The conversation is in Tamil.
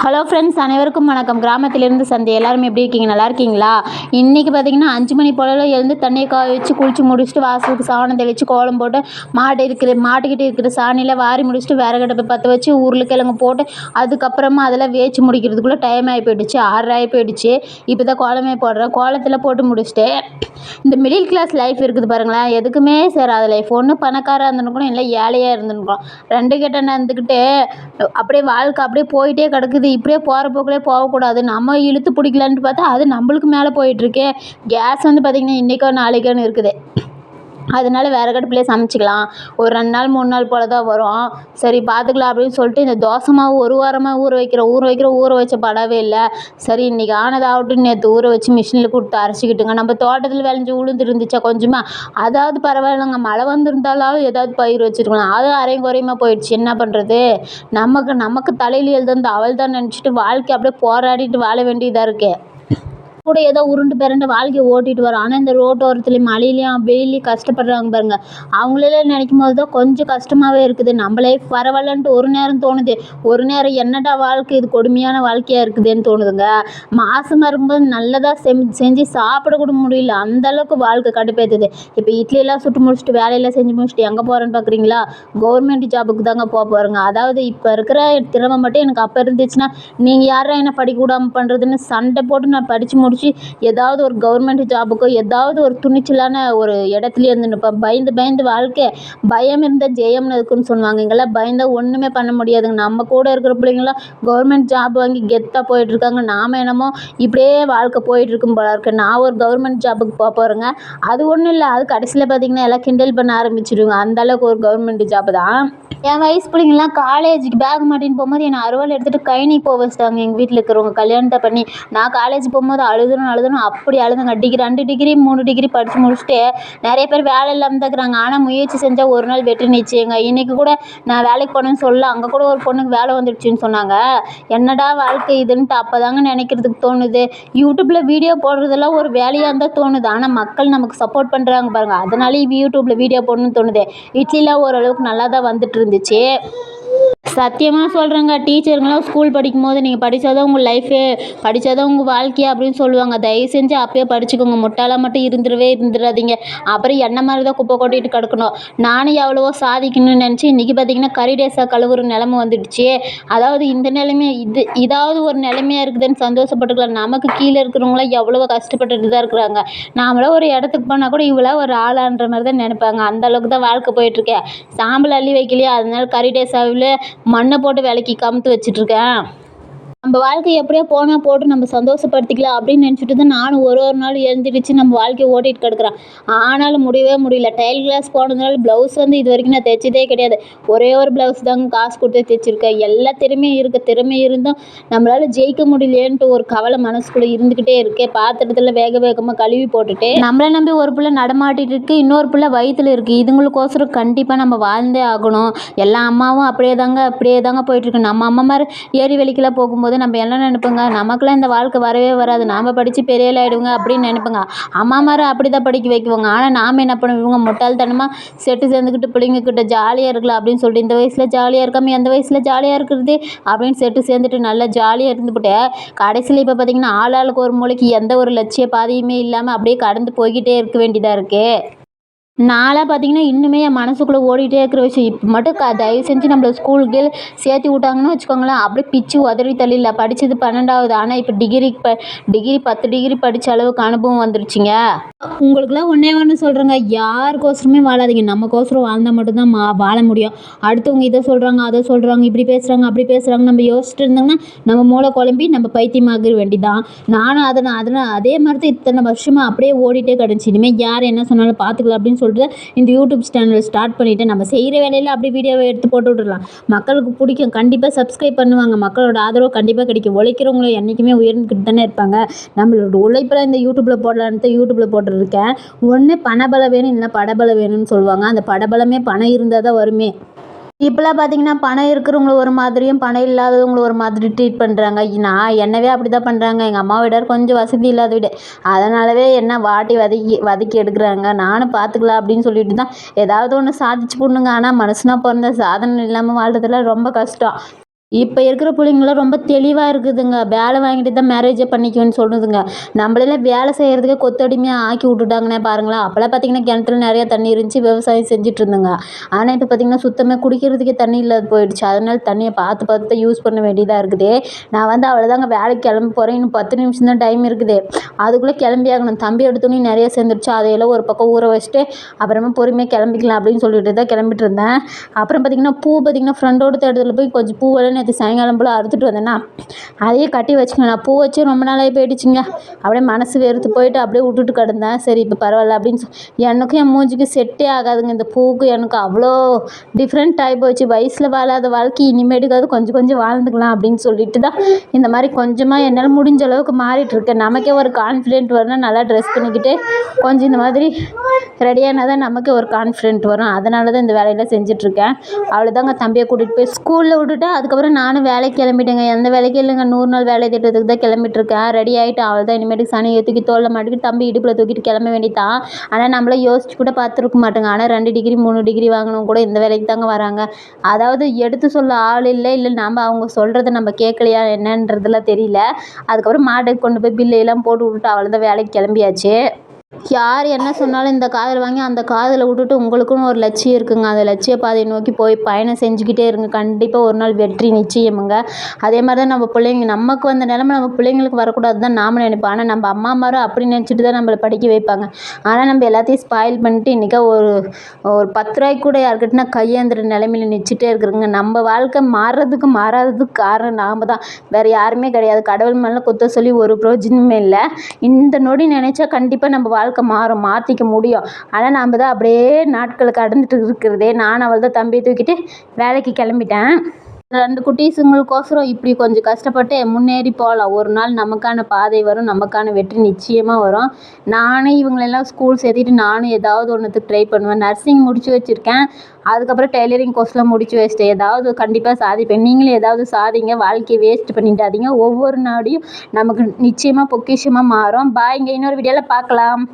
ஹலோ ஃப்ரெண்ட்ஸ் அனைவருக்கும் வணக்கம். கிராமத்திலிருந்து சந்தை எல்லாரும் எப்படி இருக்கீங்க? நல்லா இருக்கீங்களா? இன்றைக்கி பார்த்தீங்கன்னா அஞ்சு மணி போல எழுந்து தண்ணியை காய வச்சு குளிச்சு முடிச்சுட்டு வாசலுக்கு சாணம் தெளித்து கோலம் போட்டு மாடு இருக்கிற மாட்டுக்கிட்ட இருக்கிற சாணியில் வாரி முடிச்சுட்டு விறகடுப்பை பற்ற வச்சு உருளைக்கிழங்கு போட்டு அதுக்கப்புறமா அதெல்லாம் வேச்சு முடிக்கிறதுக்குள்ளே டைம் ஆகி போயிடுச்சு ஆறரை ஆகி போயிடுச்சு. இப்போ தான் கோலமே போடுறேன். கோலத்தில் போட்டு முடிச்சுட்டு இந்த மிடில் கிளாஸ் லைஃப் இருக்குது பாருங்களேன். எதுக்குமே சேராத லைஃப் ஒன்று பணக்காராக இருந்துருக்கணும் இல்லை ஏழையாக இருந்துருக்கணும் ரெண்டு கிட்ட நடந்துக்கிட்டு அப்படியே வாழ்க்கை அப்படியே போயிட்டே கிடக்குது. இப்படியே போகிற போக்கிலே போகக்கூடாது. நம்ம இழுத்து பிடிக்கலான்ட்டு பார்த்தா அது நம்மளுக்கு மேலே போயிட்டுருக்கே கேஸ் வந்து பார்த்திங்கன்னா இன்றைக்கோ நாளைக்கோன்னு இருக்குது. அதனால விறகடுப்புலே சமைச்சிக்கலாம். ஒரு ரெண்டு நாள் மூணு நாள் போல் தான் வரும். சரி பார்த்துக்கலாம் அப்படின்னு சொல்லிட்டு இந்த தோசை மாவு ஒரு வாரமாக ஊற வைக்கிற ஊற வைக்கிற ஊற வச்ச படவே இல்லை. சரி இன்றைக்கி ஆனதாகட்டும் நேற்று ஊற வச்சு மிஷினில் கொடுத்து அரைச்சிக்கிட்டுங்க. நம்ம தோட்டத்தில் விளைஞ்சி உளுந்து இருந்துச்சா கொஞ்சமாக அதாவது பரவாயில்லைங்க. மழை வந்திருந்தாலாவது ஏதாவது பயிர் வச்சுருக்கலாம். அதுவும் அரையும் குறையுமா போயிடுச்சு. என்ன பண்ணுறது நமக்கு நமக்கு தலையில் எழுதுந்த அவள் தான் நினச்சிட்டு வாழ்க்கை அப்படியே போராடிட்டு வாழ வேண்டியதாக இருக்குது கூட ஏதோ உருண்டு பிறண்டு வாழ்க்கையை ஓட்டிகிட்டு வரோம். ஆனால் இந்த ரோட்டோரத்துலேயும் மழையிலையும் வெயில்லையும் கஷ்டப்படுறாங்க பாருங்க. அவங்களெல்லாம் நினைக்கும் போது தான் கொஞ்சம் கஷ்டமாகவே இருக்குது. நம்ம லைஃப் பரவாயில்லன்ட்டு ஒரு நேரம் தோணுது. ஒரு நேரம் என்னடா வாழ்க்கை இது கொடுமையான வாழ்க்கையாக இருக்குதுன்னு தோணுதுங்க. மாசமாக இருக்கும்போது நல்லதாக செம் செஞ்சு சாப்பிட கூட முடியல. அந்தளவுக்கு வாழ்க்கை கடுப்பேற்றுது இப்போ இட்லியெல்லாம் சுட்டு முடிச்சுட்டு வேலையெல்லாம் செஞ்சு முடிச்சுட்டு எங்கே போகிறேன்னு பார்க்குறீங்களா கவர்மெண்ட் ஜாபுக்கு தாங்க போக போகிறேங்க அதாவது இப்போ இருக்கிற திறமை மட்டும் எனக்கு அப்போ இருந்துச்சுன்னா நீங்கள் யாரும் என்ன படிக்க விடாமல் பண்ணுறதுன்னு சண்டை போட்டு நான் படித்து முடித்து ஏதாவது ஒரு கவர்மெண்ட் ஜாபுக்கோ ஏதாவது ஒரு துணிச்சலான ஒரு இடத்துலையே இருந்து நிற்பேன் பயந்து பயந்து வாழ்க்கை பயம் இருந்தால் ஜெயம்னு இருக்குன்னு சொல்லுவாங்க இங்கெல்லாம் பயந்தால் ஒன்றுமே பண்ண முடியாதுங்க. நம்ம கூட இருக்கிற பிள்ளைங்களாம் கவர்மெண்ட் ஜாப் வாங்கி கெத்தாக போயிட்டுருக்காங்க நாம் என்னமோ இப்படியே வாழ்க்கை போயிட்டுருக்கும் போல இருக்குது நான் ஒரு கவர்மெண்ட் ஜாபுக்கு போக போகிறேங்க அது ஒன்றும் இல்லை. அது கடைசியில் பார்த்திங்கன்னா எல்லாம் கிண்டல் பண்ண ஆரம்பிச்சிடுங்க அந்தளவுக்கு ஒரு கவர்மெண்ட் ஜாப் தான். என் வயசு பிள்ளைங்கலாம் காலேஜுக்கு பேக் மாட்டின்னு போகும்போது என்னை அருவாள் எடுத்துகிட்டு கைனி போக வச்சிட்டாங்க. எங்கள் வீட்டில் இருக்கிறவங்க. கல்யாணத்தை பண்ணி நான் காலேஜ் போகும்போது அழுதுணும் அழுதுணும் அப்படி அழுதுங்க. டிகிரி ரெண்டு டிகிரி மூணு டிகிரி படித்து முடிச்சுட்டு நிறைய பேர் வேலை இல்லாமல் தான் இருக்கிறாங்க. ஆனால் முயற்சி செஞ்சால் ஒரு நாள் வெற்றி நிச்சயங்க. இன்றைக்கி கூட நான் வேலைக்கு போனேன்னு சொல்ல அங்கே கூட ஒரு பொண்ணுக்கு வேலை வந்துடுச்சுன்னு சொன்னாங்க. என்னடா வாழ்க்கை இதுன்ட்டு அப்போ தாங்க நினைக்கிறதுக்கு தோணுது. யூடியூப்பில் வீடியோ போடுறதெல்லாம் ஒரு வேலையாக இருந்தால் தோணுது. ஆனால் மக்கள் நமக்கு சப்போர்ட் பண்ணுறாங்க பாருங்கள் அதனாலே யூடியூப்பில் வீடியோ போடணும்னு தோணுது. இட்லிலாம் ஓரளவுக்கு நல்லா தான் வந்துட்டு இருந்துச்சு. சத்தியமாக சொல்கிறேங்க டீச்சருங்களாம் ஸ்கூல் படிக்கும்போது நீங்கள் படித்தா தான் உங்கள் லைஃபே படித்தா தான் உங்கள் வாழ்க்கையே அப்படின்னு சொல்லுவாங்க. தயவு செஞ்சு அப்பயே படிச்சுக்கோங்க. முட்டாளாக மட்டும் இருந்துடவே இருந்துடாதீங்க. அப்புறம் என்ன மாதிரி தான் குப்பை கொட்டிட்டு கிடக்கணும்? நானும் எவ்வளவோ சாதிக்கணும்னு நினச்சி இன்றைக்கி பார்த்தீங்கன்னா கரிடேசா கழுவுற நிலமை வந்துடுச்சு. அதாவது இந்த நிலைமை இது இதாவது ஒரு நிலைமையாக இருக்குதுன்னு சந்தோஷப்பட்டுக்கலாம் நமக்கு கீழே இருக்கிறவங்களாம் எவ்வளவோ கஷ்டப்பட்டுட்டு தான் இருக்கிறாங்க. நாமளாம் ஒரு இடத்துக்கு போனால் கூட இவ்வளோ ஒரு ஆளான்ற மாதிரி தான் நினைப்பாங்க. அந்த அளவுக்கு தான் வாழ்க்கை போயிட்டுருக்கேன் சாம்பல் அள்ளி வைக்கலையே? அதனால கரிடேசாவில் மண்ணை போட்டு விளக்கி கமுத்து வச்சிட்ருக்கேன் நம்ம வாழ்க்கை எப்படியோ போனால் போட்டு நம்ம சந்தோஷப்படுத்திக்கலாம் அப்படின்னு நினச்சிட்டு தான் நானும் ஒரு ஒரு நாள் எழுந்திரிச்சு நம்ம வாழ்க்கையை ஓட்டிகிட்டு கிடக்குறேன். ஆனாலும் முடியவே முடியல. டைல் கிளாஸ் போனதுனால ப்ளவுஸ் வந்து இது வரைக்கும் நான் தைச்சதே கிடையாது. ஒரே ஒரு ப்ளவுஸ் தாங்க காசு கொடுத்து தைச்சிருக்கேன். எல்லா திறமையும் இருக்குது திறமை இருந்தும் நம்மளால் ஜெயிக்க முடியலையேன்ட்டு ஒரு கவலை மனசுக்குள்ளே இருந்துக்கிட்டே இருக்கே. பாத்திரத்தில் வேக வேகமாக கழுவி போட்டுட்டு நம்மளை நம்பி ஒரு பிள்ளை நடமாட்டிட்டு இருக்கு. இன்னொரு பிள்ளை வயிற்றுல இருக்குது இதுங்களுக்கோசரம் கண்டிப்பாக நம்ம வாழ்ந்தே ஆகணும். எல்லா அம்மாவும் அப்படியே தாங்க அப்படியே தாங்க போயிட்டுருக்கு நம்ம அம்மா மாதிரி ஏரி வெளிக்கெல்லாம் போகும்போது போது நம்ம என்ன நினைப்போங்க? நமக்குலாம் இந்த வாழ்க்கை வரவே வராது. நாம் படித்து பெரிய ஆகிடுவோங்க அப்படின்னு நினைப்போங்க. அம்மா மாதிரி அப்படி தான் படிக்க வைக்குவாங்க. ஆனால் நாம் என்ன பண்ணுவோம்? இவங்க முட்டாள்தனமாக செட்டு சேர்ந்துக்கிட்டு பிள்ளைங்கக்கிட்ட ஜாலியாக இருக்கலாம் அப்படின்னு சொல்லிட்டு இந்த வயசில் ஜாலியாக இருக்காமல் எந்த வயசில் ஜாலியாக இருக்கிறது? அப்படின்னு செட்டு சேர்ந்துட்டு நல்லா ஜாலியாக இருந்துவிட்டு கடைசியில் இப்போ பார்த்திங்கன்னா ஆளாளுக்கு ஒரு மூளைக்கு எந்த ஒரு லட்சிய பாதையுமே இல்லாமல் அப்படியே கடந்து போய்கிட்டே இருக்க வேண்டியதாக இருக்குது நான்லாம் பார்த்தீங்கன்னா இன்னுமே என் மனசுக்குள்ளே ஓடிகிட்டே இருக்கிற விஷயம். இப்போ மட்டும் க தயவு செஞ்சு நம்மள ஸ்கூலுக்கு சேர்த்து விட்டாங்கன்னு வச்சுக்கோங்களேன். அப்படியே பிச்சு உதறி தள்ளிடல. படித்தது பன்னெண்டாவது. ஆனால் இப்போ டிகிரி ப டிகிரி பத்து டிகிரி படித்த அளவுக்கு அனுபவம் வந்துருச்சுங்க. உங்களுக்குலாம் ஒன்றே ஒன்று சொல்கிறேங்க யாருக்கோசரமே வாழாதீங்க. நமக்கோசரம் வாழ்ந்தால் மட்டும்தான் மா வாழ முடியும். அடுத்தவங்க இதை சொல்கிறாங்க அதை சொல்கிறாங்க இப்படி பேசுகிறாங்க அப்படி பேசுகிறாங்க நம்ம யோசிச்சுட்டு இருந்தோம்னா நம்ம மூளை குழம்பி நம்ம பைத்தியமாகிற வேண்டிதான். நானும் அதை நான் அதனால் அதே மாதிரி தான் இத்தனை வருஷமாக அப்படியே ஓடிட்டே கிடந்துச்சு. இனிமேல் யார் என்ன சொன்னாலும் பார்த்துக்கலாம் அப்படின்னு சொல்லிட்டு இந்த யூடியூப் சேனல் ஸ்டார்ட் பண்ணிவிட்டு நம்ம செய்கிற வேலையில் அப்படி வீடியோவை எடுத்து போட்டு விட்டுடலாம். மக்களுக்கு பிடிக்கும் கண்டிப்பாக சப்ஸ்கிரைப் பண்ணுவாங்க. மக்களோட ஆதரவு கண்டிப்பாக கிடைக்கும். உழைக்கிறவங்கள என்றைக்குமே உயர்ந்துக்கிட்டு தானே இருப்பாங்க. நம்மளோட உழைப்பில் இந்த யூடியூப்பில் போடலான்ட்டு யூடியூப்பில் போட்டுருக்கேன். ஒன்று பணபலம் வேணும் இல்லைன்னா படபலம் வேணும்னு சொல்லுவாங்க. அந்த படபலமே பணம் இருந்தால் தான் வருமே. இப்போலாம் பார்த்தீங்கன்னா பணம் இருக்கிறவங்கள ஒரு மாதிரியும் பணம் இல்லாதவங்கள ஒரு மாதிரி ட்ரீட் பண்ணுறாங்க நான் என்னவே அப்படி தான் பண்ணுறாங்க எங்கள் அம்மா விட கொஞ்சம் வசதி இல்லாத வீடு. அதனாலவே என்ன வாட்டி வதக்கி வதக்கி எடுக்கிறாங்க. நானும் பார்த்துக்கலாம் அப்படின்னு சொல்லிட்டு தான் ஏதாவது ஒன்று சாதிச்சு போடணுங்க. ஆனால் மனுஷனாக பிறந்த சாதனை இல்லாமல் வாழ்றதுலாம் ரொம்ப கஷ்டம். இப்போ இருக்கிற பிள்ளைங்களாம் ரொம்ப தெளிவாக இருக்குதுங்க. வேலை வாங்கிட்டு தான் மேரேஜே பண்ணிக்குவேன்னு சொல்லுதுங்க நம்மளெல்லாம் வேலை செய்கிறதுக்கே கொத்தடிமையாக ஆக்கி விட்டுட்டாங்கன்னே பாருங்களேன். அப்போல்லாம் பார்த்திங்கன்னா கிணத்துல நிறையா தண்ணி இருந்துச்சு விவசாயம் செஞ்சுட்டு இருந்தோங்க. ஆனால் இப்போ பார்த்திங்கன்னா சுத்தமாக குடிக்கிறதுக்கே தண்ணி இல்லாத போயிடுச்சு. அதனால தண்ணியை பார்த்து பார்த்து தான் யூஸ் பண்ண வேண்டியதாக இருக்குது. நான் வந்து அவ்வளோதாங்க வேலைக்கு கிளம்ப போகிறேன் இன்னும் பத்து நிமிஷம் தான் டைம் இருக்குது. அதுக்குள்ளே கிளம்பி ஆகணும். தம்பி எடுத்தோன்னே நிறையா சேர்ந்துருச்சு. அதையெல்லாம் ஒரு பக்கம் ஊற வச்சுட்டு அப்புறமா பொறுமையாக கிளம்பிக்கலாம் அப்படின்னு சொல்லிட்டு தான் கிளம்பிட்டு இருந்தேன். அப்புறம் பார்த்திங்கன்னா பூ பார்த்திங்கன்னா ஃப்ரெண்டோட தேட்டத்தில் போய் கொஞ்சம் பூவெல்லாம் நேற்று சாயங்காலம் போல் அறுத்துட்டு வந்தேன்னா அதையே கட்டி வச்சுக்கணும் நான் பூ வச்சு ரொம்ப நாளாகி போயிடுச்சுங்க. அப்படியே மனசு வெறுத்து போயிட்டு அப்படியே விட்டுட்டு கிடந்தேன். சரி இப்போ பரவாயில்ல அப்படின்னு சொல்லி எனக்கும் என் மூஞ்சிக்கு செட்டே ஆகாதுங்க. இந்த பூவுக்கு எனக்கு அவ்வளோ டிஃப்ரெண்ட் ஆகி போச்சு. வயசில் வாழாத வாழ்க்கை இனிமேட்டுக்காவது கொஞ்சம் கொஞ்சம் வாழ்ந்துக்கலாம் அப்படின்னு சொல்லிட்டு தான் இந்த மாதிரி கொஞ்சமாக என்னால் முடிஞ்ச அளவுக்கு மாறிட்டு இருக்கேன். நமக்கே ஒரு கான்ஃபிடென்ட் வரணும் நல்லா ட்ரெஸ் பண்ணிக்கிட்டு கொஞ்சம் இந்த மாதிரி ரெடியானால் தான் நமக்கே ஒரு கான்ஃபிடென்ட் வரும். அதனால தான் இந்த வேலையெல்லாம் செஞ்சிட்ருக்கேன் அவ்வளோதாங்க தம்பியை கூட்டிகிட்டு போய் ஸ்கூலில் விட்டுட்டு அதுக்கப்புறம் நானும் வேலைக்கு கிளம்பிட்டேங்க. எந்த வேலைக்கும் இல்லைங்க. நூறு நாள் வேலை திட்டத்துக்கு தான் கிளம்பிட்டுருக்கேன். ரெடி ஆகிட்டு அவள் தான் இனிமேட்டுக்கு சனியை தூக்கி தோளில் மாட்டிக்கிட்டு தம்பி இடுப்பில் தூக்கிட்டு கிளம்ப வேண்டியதான் ஆனால் நம்மளே யோசிச்சு கூட பார்த்துருக்க மாட்டோங்க. ஆனால் ரெண்டு டிகிரி மூணு டிகிரி வாங்கினவங்க கூட இந்த வேலைக்கு தாங்க வராங்க. அதாவது எடுத்து சொல்ல ஆள் இல்லை இல்லை நம்ம அவங்க சொல்கிறத நம்ம கேட்கலையா என்னன்றதுலாம் தெரியல. அதுக்கப்புறம் மாட்டுக்கு கொண்டு போய் பில்லையெல்லாம் போட்டு விட்டுட்டு அவள் தான் வேலைக்கு கிளம்பியாச்சு. யார் என்ன சொன்னாலும் இந்த காதில் வாங்கி அந்த காதில் விட்டுட்டு உங்களுக்குன்னு ஒரு லட்சியம் இருக்குங்க. அந்த லட்சிய பாதையை நோக்கி போய் பயணம் செஞ்சுக்கிட்டே இருங்க. கண்டிப்பாக ஒரு நாள் வெற்றி நிச்சயமுங்க. அதே மாதிரி தான் நம்ம பிள்ளைங்க நமக்கு வந்த நிலமை நம்ம பிள்ளைங்களுக்கு வரக்கூடாது தான் நாம் நினைப்போம். ஆனால் நம்ம அம்மா அம்மாரும் அப்படி நினச்சிட்டு தான் நம்மளை படிக்க வைப்பாங்க. ஆனால் நம்ம எல்லாத்தையும் ஸ்பாயில் பண்ணிட்டு இன்றைக்கா ஒரு ஒரு பத்து ரூபாய்க்கு கூட யாருக்கிட்டனா கையேந்துற நிலைமையில நிச்சுட்டே இருக்கிறோங்க. நம்ம வாழ்க்கை மாறுறதுக்கு மாறாததுக்கு காரணம் நாம் தான் வேறு யாருமே கிடையாது. கடவுள் மேலே குத்த சொல்லி ஒரு பிரயோஜனமே இல்லை. இந்த நொடி நினச்சா கண்டிப்பாக நம்ம வாழ்க்கை மாறும் மாற்றிக்க முடியும். ஆனால் நாம் தான் அப்படியே நாட்களை கடந்துட்டு இருக்கிறதே. நான் அவள் தான் தம்பியை தூக்கிட்டு வேலைக்கு கிளம்பிட்டேன். ரெண்டு குட்டீஸுங்களுக்கோசரம் இப்படி கொஞ்சம் கஷ்டப்பட்டு முன்னேறி போகலாம். ஒரு நாள் நமக்கான பாதை வரும் நமக்கான வெற்றி நிச்சயமாக வரும். நானே இவங்களெல்லாம் ஸ்கூல் சேர்த்திட்டு நானும் ஏதாவது ஒன்றுத்துக்கு ட்ரை பண்ணுவேன். நர்சிங் முடித்து வச்சுருக்கேன். அதுக்கப்புறம் டெய்லரிங் கோர்ஸ்லாம் முடித்து வச்சுட்டு ஏதாவது கண்டிப்பாக சாதிப்பேன். நீங்களும் ஏதாவது சாதிங்க வாழ்க்கையை வேஸ்ட் பண்ணிட்டாதீங்க ஒவ்வொரு நாடையும் நமக்கு நிச்சயமாக பொக்கிஷமாக மாறும். பாய்ங்க இன்னொரு வீடியோவில் பார்க்கலாம்.